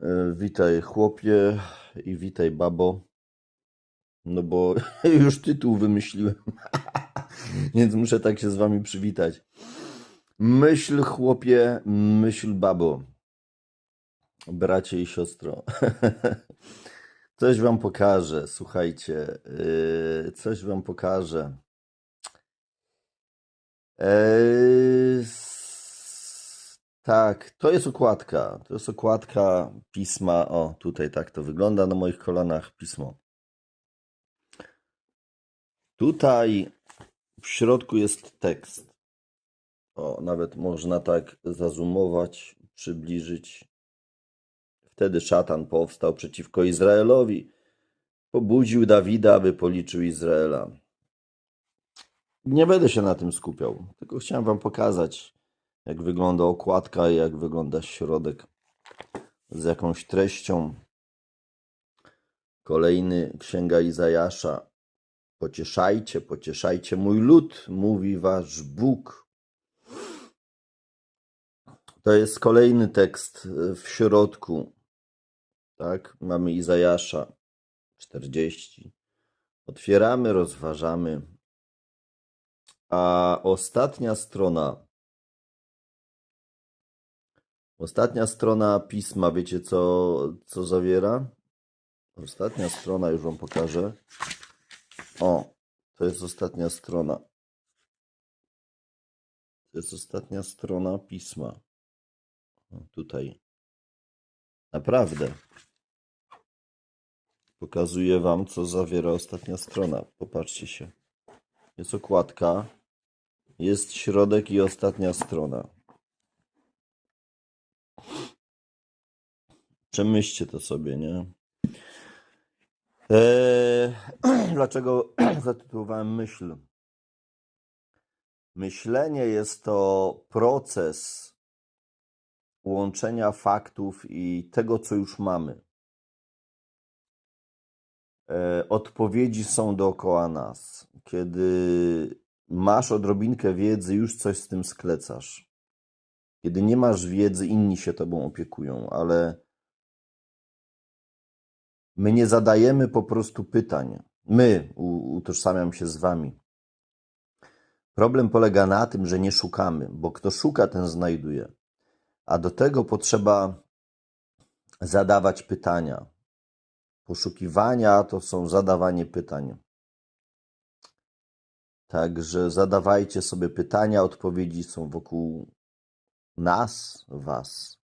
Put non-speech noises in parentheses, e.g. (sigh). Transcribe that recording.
E, Witaj chłopie i witaj babo. No bo (laughs) już tytuł wymyśliłem, (laughs) więc muszę tak się z wami przywitać. Myśl chłopie, myśl babo. Bracie i siostro. (laughs) Coś wam pokażę, słuchajcie. yy, Coś wam pokażę. Eee, tak, to jest okładka. To jest okładka pisma. O, tutaj tak to wygląda na moich kolanach pismo. Tutaj w środku jest tekst. O, nawet można tak zazumować, przybliżyć. Wtedy szatan powstał przeciwko Izraelowi. Pobudził Dawida, aby policzył Izraela. Nie będę się na tym skupiał, tylko chciałem wam pokazać, jak wygląda okładka i jak wygląda środek z jakąś treścią. Kolejny księga Izajasza. Pocieszajcie, pocieszajcie mój lud, mówi wasz Bóg. To jest kolejny tekst w środku. Tak, mamy Izajasza 40. Otwieramy, rozważamy. A ostatnia strona, ostatnia strona pisma, wiecie co, co zawiera? Ostatnia strona, już wam pokażę. O, to jest ostatnia strona. To jest ostatnia strona pisma. O, tutaj. Naprawdę. Pokazuję wam, co zawiera ostatnia strona. Popatrzcie się. Jest okładka, jest środek i ostatnia strona. Przemyślcie to sobie, nie? Eee, (clears throat) dlaczego (clears throat) zatytułowałem myśl? Myślenie jest to proces łączenia faktów i tego, co już mamy. E, Odpowiedzi są dookoła nas. Kiedy masz odrobinkę wiedzy, już coś z tym sklecasz. Kiedy nie masz wiedzy, inni się tobą opiekują, ale my nie zadajemy po prostu pytań. My, utożsamiam się z wami. Problem polega na tym, że nie szukamy, bo kto szuka, ten znajduje. A do tego potrzeba zadawać pytania. Poszukiwania to są zadawanie pytań. Także zadawajcie sobie pytania, odpowiedzi są wokół nas, was.